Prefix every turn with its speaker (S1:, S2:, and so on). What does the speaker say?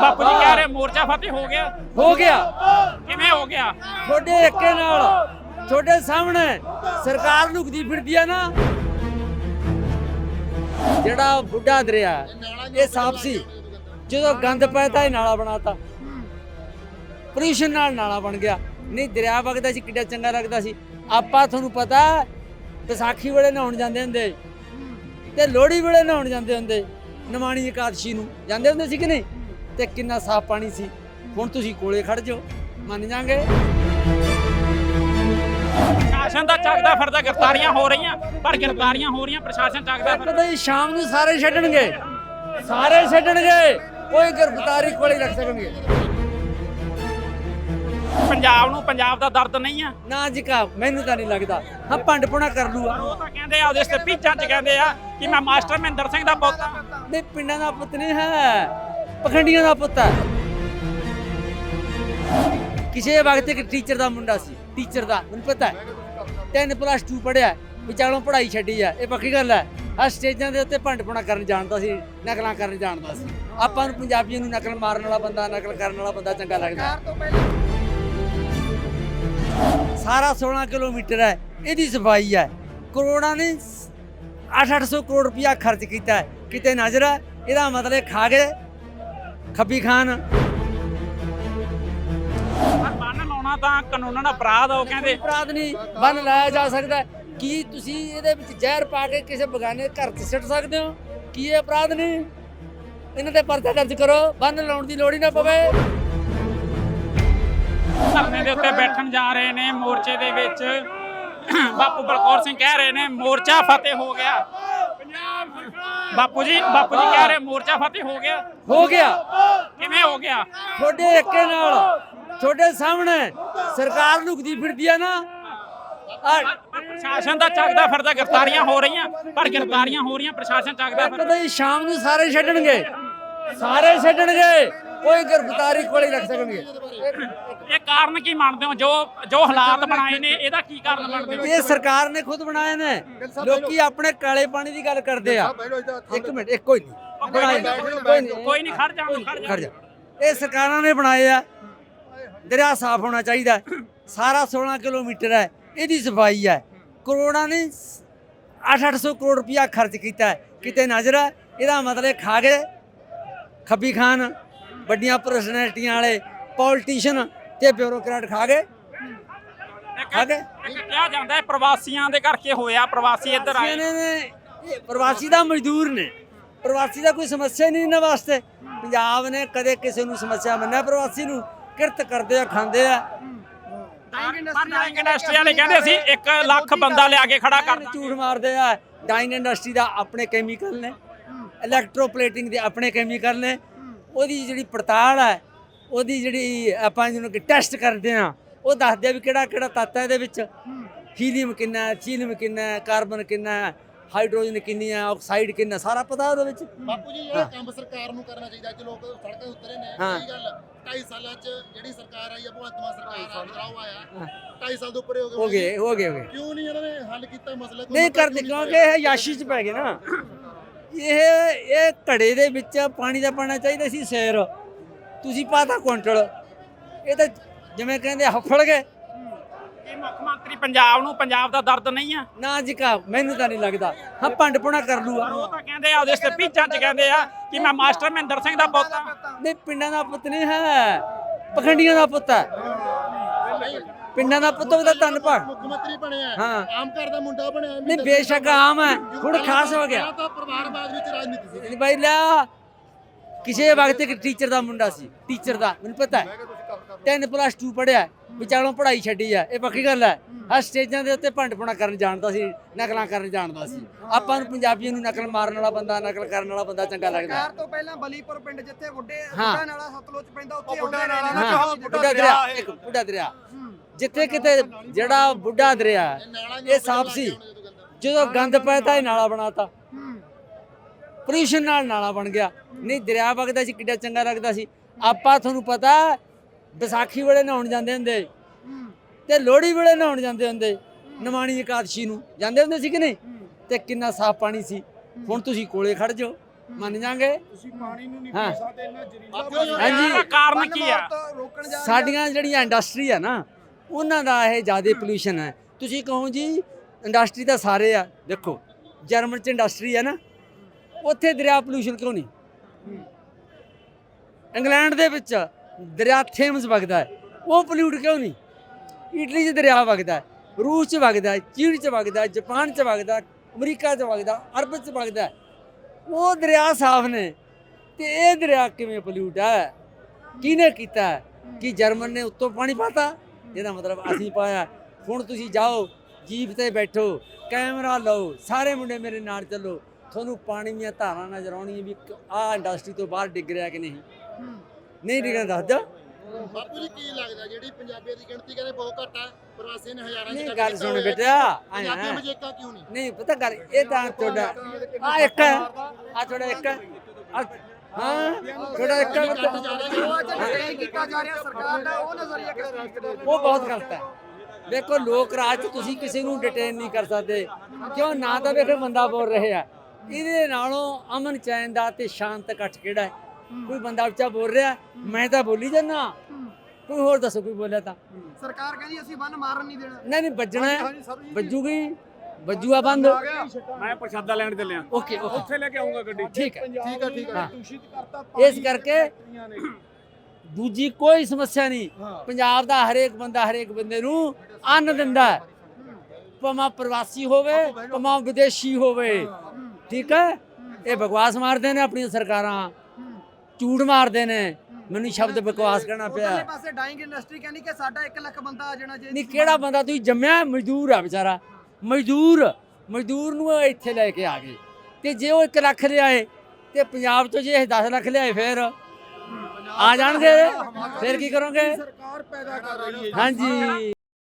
S1: ਬਾਪੂ ਜੀ ਕਹਿ ਰਹੇ ਮੋਰਚਾ ਫਤਿਹ ਹੋ ਗਿਆ।
S2: ਹੋ ਗਿਆ।
S1: ਕਿਵੇਂ ਹੋ ਗਿਆ?
S2: ਤੁਹਾਡੇ ਏਕੇ ਨਾਲ ਤੁਹਾਡੇ ਸਾਹਮਣੇ ਸਰਕਾਰ ਲੁਕਦੀ ਫਿਰਦੀ ਆ ਨਾ। ਜਿਹੜਾ ਬੁੱਢਾ ਦਰਿਆ ਇਹ ਸਾਫ਼ ਸੀ। ਜਦੋਂ ਗੰਦ ਪੈਤਾ ਇਹ ਨਾਲਾ ਬਣਾਤਾ। ਪੋਲਿਊਸ਼ਨ ਨਾਲ ਨਾਲਾ ਬਣ ਗਿਆ। ਨਹੀਂ ਦਰਿਆ ਵਗਦਾ ਸੀ ਕਿੱਡਾ ਚੰਗਾ ਲੱਗਦਾ ਸੀ। ਆਪਾਂ ਤੁਹਾਨੂੰ ਪਤਾ ਵਿਸਾਖੀ ਵੇਲੇ ਨਹਾਉਣ ਜਾਂਦੇ ਹੁੰਦੇ। ਤੇ ਲੋਹੜੀ ਵੇਲੇ ਨਹਾਉਣ ਜਾਂਦੇ ਹੁੰਦੇ। ਨਮਾਣੀ ਇਕਾਦਸ਼ੀ ਨੂੰ। ਜਾਂਦੇ ਹੁੰਦੇ ਸੀ ਕਿ ਨਹੀਂ? ਤੇ ਕਿੰਨਾ ਸਾਫ਼ ਪਾਣੀ ਸੀ। ਹੁਣ ਤੁਸੀਂ ਕੋਲੇ ਖੜ ਜਾਓ। ਮੰਨ ਜਾਗੇ?
S1: ਪ੍ਰਸ਼ਾਸਨ ਦਾ ਚੱਕਦਾ ਫਿਰਦਾ ਗ੍ਰਿਫਤਾਰੀਆਂ ਹੋ ਰਹੀਆਂ। ਪਰ ਗ੍ਰਿਫਤਾਰੀਆਂ ਹੋ ਰਹੀਆਂ ਪ੍ਰਸ਼ਾਸਨ ਚੱਕਦਾ ਫਿਰਦਾ।
S2: ਕਦੇ ਸ਼ਾਮ ਨੂੰ ਸਾਰੇ ਛੱਡਣਗੇ। ਸਾਰੇ ਛੱਡਣਗੇ। ਕੋਈ ਗ੍ਰਿਫਤਾਰੀ ਕੋਲੇ ਰੱਖ ਸਕਣਗੇ।
S1: ਪੰਜਾਬ ਨੂੰ ਪੰਜਾਬ ਦਾ ਦਰਦ ਨਹੀਂ ਆ।
S2: ਨਾ ਜੀ ਕਾ ਮੈਨੂੰ ਤਾਂ ਨਹੀਂ ਲੱਗਦਾ। ਹਾਂ ਭੰਡ ਪੁਣਾ ਕਰ ਲੂਆ
S1: ਉਹ ਤਾਂ ਕਹਿੰਦੇ ਆ ਉਹਦੇ ਸਪੀਚਾਂ 'ਚ ਕਹਿੰਦੇ ਆ ਕਿ ਮੈਂ ਮਾਸਟਰ ਮਹਿੰਦਰ ਸਿੰਘ ਦਾ ਪੁੱਤ
S2: ਨਹੀਂ ਪਿੰਡਾਂ ਦਾ ਪੁੱਤ ਨਹੀਂ ਹੈ। ਪਖੰਡੀਆਂ ਦਾ ਪੁੱਤ ਹੈ। ਕਿਸੇ ਵਕਤ ਇੱਕ ਟੀਚਰ ਦਾ ਮੁੰਡਾ ਸੀ ਟੀਚਰ ਦਾ, ਮੈਨੂੰ ਪਤਾ ਹੈ। 10 ਪਲੱਸ 2 ਪੜਿਆ ਵਿਚਾਲੋਂ ਪੜ੍ਹਾਈ ਛੱਡੀ ਆ ਇਹ ਪੱਕੀ ਗੱਲ ਹੈ ਆ ਸਟੇਜਾਂ ਦੇ ਉੱਤੇ ਭੰਡ ਪੁਣਾ ਕਰਨ ਜਾਣਦਾ ਸੀ, ਨਕਲਾਂ ਕਰਨ ਜਾਣਦਾ ਸੀ। ਆਪਾਂ ਨੂੰ ਪੰਜਾਬੀਆਂ ਨੂੰ ਨਕਲ ਮਾਰਨ ਵਾਲਾ ਬੰਦਾ, ਨਕਲ ਕਰਨ ਵਾਲਾ ਬੰਦਾ ਚੰਗਾ ਲੱਗਦਾ ਸਾਰਾ 16 ਕਿਲੋਮੀਟਰ ਹੈ, ਇਹਦੀ ਸਫ਼ਾਈ ਹੈ। ਕਰੋੜਾਂ ਨੇ 8-800 ਕਰੋੜ ਰੁਪਇਆ ਖਰਚ ਕੀਤਾ ਹੈ। ਕਿਤੇ ਨਜ਼ਰ ਹੈ, ਇਹਦਾ ਮਤਲਬ ਖਾ ਗਏ ਖੱਬੀ ਖਾਨ।
S1: ਪਰ ਬੰਨ ਲਾਉਣਾ ਤਾਂ ਕਾਨੂੰਨ ਅਪਰਾਧ ਆ ਉਹ ਕਹਿੰਦੇ।
S2: ਅਪਰਾਧ ਨਹੀਂ ਬੰਨ ਲਾਇਆ ਜਾ ਸਕਦਾ ਹੈ। ਕੀ ਤੁਸੀਂ ਇਹਦੇ ਵਿੱਚ ਜ਼ਹਿਰ ਪਾ ਕੇ ਕਿਸੇ ਬਗਾਨੇ ਘਰ 'ਚ ਸਿੱਟ ਸਕਦੇ ਹੋ? ਕੀ ਇਹ ਅਪਰਾਧ ਨਹੀਂ? ਇਹਨਾਂ ਤੇ ਪਰਚਾ ਦਰਜ ਕਰੋ ਬੰਨ ਲਾਉਣ ਦੀ ਲੋੜ ਹੀ ਨਾ ਪਵੇ।
S1: ਧਰਨੇ ਦੇ ਉੱਤੇ ਬੈਠਣ ਜਾ ਰਹੇ ਨੇ ਮੋਰਚੇ ਦੇ ਵਿੱਚ। ਬਾਪੂ ਬਲਕੌਰ ਸਿੰਘ ਕਹਿ ਰਹੇ ਨੇ ਮੋਰਚਾ ਫਤਿਹ ਹੋ ਗਿਆ। ਬਾਪੂ ਜੀ ਬਾਪੂ ਜੀ ਕਹਿ ਰਹੇ ਮੋਰਚਾ ਫਤਿਹ ਹੋ ਗਿਆ।
S2: ਹੋ ਗਿਆ।
S1: ਕਿਵੇਂ ਹੋ ਗਿਆ?
S2: ਤੁਹਾਡੇ ਏਕੇ ਨਾਲ ਤੁਹਾਡੇ ਸਾਹਮਣੇ ਸਰਕਾਰ ਲੁਕਦੀ ਫਿਰਦੀ ਆ ਨਾ।
S1: ਪ੍ਰਸ਼ਾਸਨ ਦਾ ਚੱਕਦਾ ਫਿਰਦਾ ਗ੍ਰਿਫਤਾਰੀਆਂ ਹੋ ਰਹੀਆਂ ਪਰ ਗ੍ਰਿਫਤਾਰੀਆਂ ਹੋ ਰਹੀਆਂ ਪ੍ਰਸ਼ਾਸਨ ਚੱਕਦਾ ਫਿਰਦਾ।
S2: ਕਦੇ ਸ਼ਾਮ ਨੂੰ ਸਾਰੇ ਛੱਡਣਗੇ ਸਾਰੇ ਛੱਡਣਗੇ ਕੋਈ ਗ੍ਰਿਫਤਾਰੀ ਕੋਲੇ ਰੱਖ ਸਕਣਗੇ।
S1: ਇਹ ਕਾਰਨ ਕੀ ਮੰਨਦੇ ਹੋ? ਜੋ ਜੋ ਹਾਲਾਤ ਬਣਾਏ ਨੇ ਇਹਦਾ ਕੀ ਕਾਰਨ ਮੰਨਦੇ ਹੋ?
S2: ਇਹ ਸਰਕਾਰ ਨੇ ਖੁਦ ਬਣਾਏ ਨੇ। ਲੋਕੀ ਆਪਣੇ ਕਾਲੇ ਪਾਣੀ ਦੀ ਗੱਲ ਕਰਦੇ ਆ। ਇੱਕ ਮਿੰਟ ਇੱਕ ਕੋਈ ਨਹੀਂ। ਕੋਈ ਨਹੀਂ
S1: ਖੜ ਜਾਣ ਖੜ ਜਾ।
S2: ਜਾ। ਇਹ ਸਰਕਾਰਾਂ ਨੇ ਬਣਾਏ ਆ। ਦਰਿਆ ਸਾਫ਼ ਹੋਣਾ ਚਾਹੀਦਾ। ਸਾਰਾ 16 ਕਿਲੋਮੀਟਰ ਹੈ। ਇਹਦੀ ਸਫ਼ਾਈ ਹੈ। ਕਰੋੜਾਂ ਨੇ 8-800 ਕਰੋੜ ਰੁਪਇਆ ਖਰਚ ਕੀਤਾ ਹੈ। ਕਿਤੇ ਨਜ਼ਰ ਹੈ ਇਹਦਾ ਮਤਲਬ ਖਾ ਗਏ। ਖੱਬੀ ਖਾਨ ਵੱਡੀਆਂ ਪਰਸਨੈਲਿਟੀਆਂ ਵਾਲੇ ਪੋਲੀਟੀਸ਼ੀਅਨ ਤੇ ਬਿਊਰੋਕਰੇਟ ਖਾ ਗਏ। ਖਾ ਗਏ।
S1: ਕਿਹਾ ਜਾਂਦਾ ਹੈ ਪ੍ਰਵਾਸੀਆਂ ਦੇ ਕਰਕੇ ਹੋਇਆ ਪ੍ਰਵਾਸੀ ਇੱਧਰ ਆਏ।
S2: ਨੇ ਪ੍ਰਵਾਸੀ ਦਾ ਮਜ਼ਦੂਰ ਨੇ। ਪ੍ਰਵਾਸੀ ਦਾ ਕੋਈ ਸਮੱਸਿਆ ਨਹੀਂ ਇਹਨਾਂ ਵਾਸਤੇ। ਪੰਜਾਬ ਨੇ ਕਦੇ ਕਿਸੇ ਨੂੰ ਸਮੱਸਿਆ ਮੰਨਿਆ ਪ੍ਰਵਾਸੀ ਨੂੰ ਕਿਰਤ ਕਰਦੇ ਆ ਖਾਂਦੇ ਆ।
S1: ਡਾਈਂਗ ਇੰਡਸਟਰੀ ਵਾਲੇ ਕਹਿੰਦੇ ਸੀ 1 ਲੱਖ ਬੰਦਾ ਲਿਆ ਕੇ ਖੜਾ ਕਰ।
S2: ਝੂਠ ਮਾਰਦੇ ਆ। ਡਾਈਨ ਇੰਡਸਟਰੀ ਦਾ ਆਪਣੇ ਕੈਮੀਕਲ ਨੇ ਇਲੈਕਟ੍ਰੋਪਲੇਟਿੰਗ ਦੇ ਆਪਣੇ ਕੈਮੀਕਲ ਨੇ। ਉਹਦੀ ਜਿਹੜੀ ਪੜਤਾਲ ਹੈ ਉਹਦੀ ਜਿਹੜੀ ਆਪਾਂ ਜਿਹਨੂੰ ਕਿ ਟੈਸਟ ਕਰਦੇ ਆ ਉਹ ਦੱਸਦੇ ਆ ਵੀ ਕਿਹੜਾ ਕਿਹੜਾ ਤੱਤ ਹੈ ਇਹਦੇ ਵਿੱਚ। ਹੀਲੀਅਮ ਕਿੰਨਾ ਹੈ ਚੀਲਮ ਕਿੰਨਾ ਹੈ ਕਾਰਬਨ ਕਿੰਨਾ ਹੈ ਹਾਈਡਰੋਜਨ ਕਿੰਨੀ ਹੈ ਆਕਸਾਈਡ ਕਿੰਨਾ ਸਾਰਾ ਪਤਾ ਉਹਦੇ ਵਿੱਚ।
S3: ਬਾਪੂ ਜੀ ਇਹ ਕੰਮ ਸਰਕਾਰ ਨੂੰ ਕਰਨਾ ਚਾਹੀਦਾ ਅੱਜ ਲੋਕ ਸੜਕਾਂ ਤੇ ਉਤਰੇ ਨੇ
S2: ਹਾਂ।
S3: ਸਹੀ ਗੱਲ 2.5 ਸਾਲਾਂ 'ਚ ਜਿਹੜੀ ਸਰਕਾਰ ਆਈ ਆ ਭਗਵੰਤ ਮਾਨ ਸਰਕਾਰ ਆ ਬਦਲਾਅ ਆਇਆ। 2.5 ਸਾਲ ਦੇ ਉੱਪਰ ਹੋ ਗਏ।
S2: ਗਏ ਹੋ ਗਏ ਹੋ ਗਏ।
S3: ਕਿਉਂ ਨਹੀਂ ਇਹਨਾਂ ਨੇ ਹੱਲ ਕੀਤਾ ਮਸਲਾ?
S2: ਨਹੀਂ ਕਰਦੇ ਕਿਉਂਕਿ ਇਹ ਯਾਸ਼ੀ ਚ ਪੈ ਗਏ ਨਾ। ਇਹ ਇਹ ਘੜੇ ਦੇ ਵਿੱਚ ਪਾਣੀ ਦਾ ਪਾਣਾ ਚਾਹੀਦਾ ਸੀ ਸੇਰ ਤੁਸੀਂ ਪਾਤਾ ਕੁਇੰਟਲ ਇਹ ਤਾਂ ਜਿਵੇਂ ਕਹਿੰਦੇ ਹਫੜ ਗਏ।
S1: ਇਹ ਮੁੱਖ ਮੰਤਰੀ ਪੰਜਾਬ ਨੂੰ ਪੰਜਾਬ ਦਾ ਦਰਦ ਨਹੀਂ ਆ?
S2: ਨਾ ਜੀ ਕਾ ਮੈਨੂੰ ਤਾਂ ਨਹੀਂ ਲੱਗਦਾ। ਹਾਂ ਭੰਡ ਪੁਣਾ ਕਰ ਲੂਆ
S1: ਉਹ ਤਾਂ ਕਹਿੰਦੇ ਆ ਉਹਦੇ ਸਪੀਚਾਂ 'ਚ ਕਹਿੰਦੇ ਆ ਕਿ ਮੈਂ ਮਾਸਟਰ ਮਹਿੰਦਰ ਸਿੰਘ ਦਾ ਪੁੱਤ ਆ।
S2: ਨਹੀਂ ਪਿੰਡਾਂ ਦਾ ਪੁੱਤ ਨਹੀਂ ਹੈ। ਪਖੰਡੀਆਂ ਦਾ ਪੁੱਤ ਹੈ ਪਿੰਡਾਂ ਦਾ ਪੁੱਤ ਉਹਦਾ ਧੰਨ ਭਾਗ
S3: ਮੁੱਖ ਮੰਤਰੀ ਬਣਿਆ
S2: ਹਾਂ।
S3: ਆਮ ਘਰ ਦਾ ਮੁੰਡਾ ਬਣਿਆ
S2: ਨਹੀਂ ਬੇਸ਼ੱਕ ਆਮ ਹੈ। ਹੁਣ ਖਾਸ ਹੋ ਗਿਆ।
S3: ਤਾਂ ਪਰਿਵਾਰਵਾਦ ਵਿੱਚ ਰਾਜਨੀਤੀ ਸੀ।
S2: ਨਹੀਂ ਬਾਈ ਲਿਆ ਕਿਸੇ ਵਕਤ ਇੱਕ ਟੀਚਰ ਦਾ ਮੁੰਡਾ ਸੀ ਟੀਚਰ ਦਾ ਮੈਨੂੰ ਪਤਾ ਹੈ। 10 ਪਲੱਸ 2 ਪੜਿਆ ਵਿਚਾਲੋਂ ਪੜ੍ਹਾਈ ਛੱਡੀ ਆ ਇਹ ਪੱਕੀ ਗੱਲ ਹੈ। ਆ ਸਟੇਜਾਂ ਦੇ ਉੱਤੇ ਭੰਡ ਪੁਣਾ ਕਰਨ ਜਾਣਦਾ ਸੀ ਨਕਲਾਂ ਕਰਨ ਜਾਣਦਾ ਸੀ। ਆਪਾਂ ਨੂੰ ਪੰਜਾਬੀਆਂ ਨੂੰ ਨਕਲ ਮਾਰਨ ਵਾਲਾ ਬੰਦਾ ਨਕਲ ਕਰਨ ਵਾਲਾ ਬੰਦਾ ਚੰਗਾ ਲੱਗਦਾ
S4: ਸਰਕਾਰ ਤੋਂ ਪਹਿਲਾਂ ਬਲੀਪੁਰ ਪਿੰਡ ਜਿੱਥੇ ਵੱਡੇ
S2: ਹਾਂ।
S4: ਬੁੱਢਾ ਨਾਲਾ ਸਤਲੁਜ ਪੈਂਦਾ ਉੱਥੇ
S3: ਬੁੱਢਾ
S4: ਆਉਂਦੇ
S3: ਨਾਲਾ
S2: ਬੁੱਢਾ ਦਰਿਆ ਇੱਕ ਬੁੱਢਾ ਦਰਿਆ। ਜਿੱਥੇ ਕਿਤੇ ਜਿਹੜਾ ਬੁੱਢਾ ਦਰਿਆ ਇਹ ਸਾਫ਼ ਸੀ। ਜਦੋਂ ਗੰਦ ਪੈਤਾ ਇਹ ਨਾਲਾ ਬਣਾਤਾ। ਪੋਲਿਊਸ਼ਨ ਨਾਲ ਨਾਲਾ ਬਣ ਗਿਆ। ਨਹੀਂ ਦਰਿਆ ਵਗਦਾ ਸੀ ਕਿੱਡਾ ਚੰਗਾ ਲੱਗਦਾ ਸੀ। ਆਪਾਂ ਤੁਹਾਨੂੰ ਪਤਾ ਵਿਸਾਖੀ ਵੇਲੇ ਨਹਾਉਣ ਜਾਂਦੇ ਹੁੰਦੇ। ਤੇ ਲੋਹੜੀ ਵੇਲੇ ਨਹਾਉਣ ਜਾਂਦੇ ਹੁੰਦੇ ਨਮਾਣੀ ਇਕਾਦਸ਼ੀ ਨੂੰ। ਜਾਂਦੇ ਹੁੰਦੇ ਸੀ ਕਿ ਨਹੀਂ? ਤੇ ਕਿੰਨਾ ਸਾਫ਼ ਪਾਣੀ ਸੀ। ਹੁਣ ਤੁਸੀਂ ਕੋਲੇ ਖੜ ਜਾਓ ਮੰਨ ਜਾਾਂਗੇ।
S5: ਤੁਸੀਂ ਪਾਣੀ ਨੂੰ ਨਹੀਂ। ਪੀ ਸਕਦੇ ਇੰਨਾ
S2: ਹਾਂਜੀ।
S1: ਕਾਰਨ ਕੀ ਆ?
S2: ਸਾਡੀਆਂ ਜਿਹੜੀਆਂ ਇੰਡਸਟਰੀ ਆ ਨਾ ਉਹਨਾਂ ਦਾ ਇਹ ਜ਼ਿਆਦਾ ਪੋਲੂਸ਼ਨ ਹੈ ਤੁਸੀਂ ਕਹੋ ਜੀ ਇੰਡਸਟਰੀ ਤਾਂ ਸਾਰੇ ਆ। ਦੇਖੋ ਜਰਮਨ ਚ ਇੰਡਸਟਰੀ ਹੈ ਨਾ। ਉੱਥੇ ਦਰਿਆ ਪੋਲੂਸ਼ਨ ਕਿਉਂ ਨਹੀਂ? ਇੰਗਲੈਂਡ ਦੇ ਵਿੱਚ ਦਰਿਆ ਥੇਮਸ ਵਗਦਾ ਹੈ। ਉਹ ਪੋਲਿਊਟ ਕਿਉਂ ਨਹੀਂ? ਇਟਲੀ 'ਚ ਦਰਿਆ ਵਗਦਾ ਹੈ, ਰੂਸ 'ਚ ਵਗਦਾ ਹੈ, ਚੀਨ 'ਚ ਵਗਦਾ ਹੈ, ਜਾਪਾਨ 'ਚ ਵਗਦਾ ਅਮਰੀਕਾ 'ਚ ਵਗਦਾ ਅਰਬ 'ਚ ਵਗਦਾ ਉਹ ਦਰਿਆ ਸਾਫ਼ ਨੇ ਤੇ ਇਹ ਦਰਿਆ ਕਿਵੇਂ ਪੋਲਿਊਟ ਹੈ? ਕਿਹਨੇ ਕੀਤਾ ਕਿ ਜਰਮਨ ਨੇ ਉੱਤੋਂ ਪਾਣੀ ਪਾਤਾ? ਇਹਦਾ ਮਤਲਬ ਅਸੀਂ ਪਾਇਆ ਹੁਣ ਤੁਸੀਂ ਜਾਓ, ਜੀਪ ਤੇ ਬੈਠੋ, ਕੈਮਰਾ ਲਓ, ਸਾਰੇ ਮੁੰਡੇ ਮੇਰੇ ਨਾਲ ਚੱਲੋ। ਤੁਹਾਨੂੰ ਪਾਣੀ ਦੀਆਂ ਧਾਰਾਂ ਨਜ਼ਰ ਆਉਣੀਆਂ ਵੀ ਆਹ ਇੰਡਸਟਰੀ ਤੋਂ ਬਾਹਰ ਡਿੱਗ ਰਿਹਾ ਕਿ ਨਹੀਂ? ਨਹੀਂ ਡਿੱਗਣਾ ਦੱਸ ਦਿਓ।
S3: ਬਾਪੂ ਜੀ ਕੀ ਲੱਗਦਾ ਜਿਹੜੀ ਪੰਜਾਬੀਆਂ ਦੀ ਗਿਣਤੀ ਕਹਿੰਦੇ ਬਹੁਤ ਘੱਟ ਹੈ ਪ੍ਰਵਾਸੀ ਨੇ ਹਜ਼ਾਰਾਂ
S2: ਨਹੀਂ ਗੱਲ ਸੁਣ। ਬੇਟਾ
S3: ਪੰਜਾਬੀਆਂ ਏਕਾ ਕਿਉਂ ਨਹੀਂ?
S2: ਨਹੀਂ ਪਤਾ ਗੱਲ ਇਹ ਤਾਂ ਤੁਹਾਡਾ ਆ ਇੱਕ ਆ ਤੁਹਾਡਾ ਹੈ। ਤੁਹਾਡਾ
S4: ਕੀਤਾ ਜਾ ਰਿਹਾ ਸਰਕਾਰ ਦਾ ਉਹ ਨਜ਼ਰੀਆ
S2: ਉਹ ਬਹੁਤ ਗਲਤ ਹੈ। ਦੇਖੋ ਲੋਕ ਰਾਜ 'ਚ ਤੁਸੀਂ ਕਿਸੇ ਨੂੰ ਡਿਟੇਨ ਨਹੀਂ ਕਰ ਸਕਦੇ। ਕਿਉਂ? ਨਾ ਤਾਂ ਵੇਖੋ ਬੰਦਾ ਬੋਲ ਰਹੇ। ਆ ਇਹਦੇ ਨਾਲੋਂ ਅਮਨ ਚੈਨ ਦਾ ਤੇ ਸ਼ਾਂਤ ਇਕੱਠ ਕਿਹੜਾ ਹੈ? ਕੋਈ ਬੰਦਾ ਉੱਚਾ ਬੋਲ ਰਿਹਾ ਮੈਂ ਤਾਂ ਬੋਲੀ ਜਾਂਦਾ। ਕੋਈ ਹੋਰ ਦੱਸੋ ਕੋਈ ਬੋਲਿਆ ਤਾਂ।
S4: ਸਰਕਾਰ ਕਹਿੰਦੀ ਅਸੀਂ ਬੰਨ ਮਾਰਨ ਨਹੀਂ ਦੇਣਾ।
S2: ਨਹੀਂ ਨਹੀਂ ਵੱਜਣਾ ਹੈ। ਵੱਜੂਗੀ। ਵੱਜੂਆ ਬੰਦ।
S5: ਮੈਂ ਪ੍ਰਸ਼ਾਦਾ ਲੈਣ ਚੱਲਿਆ।
S2: Okay okay.
S5: ਉੱਥੇ ਲੈ ਕੇ ਆਉਂਗਾ ਗੱਡੀ।
S2: ਠੀਕ ਹੈ।
S3: ਠੀਕ ਹੈ, ਠੀਕ ਹੈ।
S2: ਹਾਂ।
S5: ਦੂਸ਼ਿਤ ਕਰਤਾ
S2: ਇਸ ਕਰਕੇ ਦੂਜੀ ਕੋਈ ਸਮੱਸਿਆ ਨਹੀਂ। ਪੰਜਾਬ ਦਾ ਹਰੇਕ ਬੰਦਾ ਹਰੇਕ ਬੰਦੇ ਨੂੰ ਅੰਨ ਦਿੰਦਾ ਹੈ। ਭਾਵੇਂ ਪ੍ਰਵਾਸੀ ਹੋਵੇ ਭਾਵੇਂ ਵਿਦੇਸ਼ੀ ਹੋਵੇ। ਠੀਕ ਹੈ? ਇਹ ਬਕਵਾਸ ਮਾਰਦੇ ਨੇ ਆਪਣੀਆਂ ਸਰਕਾਰਾਂ। ਝੂਠ ਮਾਰਦੇ ਨੇ। ਮੈਨੂੰ ਸ਼ਬਦ ਬਕਵਾਸ ਕਹਿਣਾ ਪਿਆ।
S4: ਪਾਸੇ ਡਾਈਂਗ ਇੰਡਸਟਰੀ ਕਹਿੰਦੀ ਕਿ ਸਾਡਾ 1 ਲੱਖ ਬੰਦਾ ਆ ਜਾਣਾ ਜੇ
S2: ਨਹੀਂ ਕਿਹੜਾ ਬੰਦਾ? ਤੁਸੀਂ ਜੰਮਿਆ? ਮਜ਼ਦੂਰ ਆ ਵਿਚਾਰਾ। ਮਜ਼ਦੂਰ ਮਜ਼ਦੂਰ ਨੂੰ ਇੱਥੇ ਲੈ ਕੇ ਆ ਗਏ। ਤੇ ਜੇ ਉਹ 1 ਲੱਖ ਲਿਆਏ ਤੇ ਪੰਜਾਬ ਤੋਂ ਜੇ ਇਹ 10 ਲੱਖ ਲਿਆਏ ਫਿਰ ਆ ਜਾਣਗੇ। ਫਿਰ ਕੀ ਕਰੋਗੇ?
S5: ਸਰਕਾਰ ਪੈਦਾ ਕਰ ਰਹੀ ਹੈ।
S2: ਹਾਂਜੀ।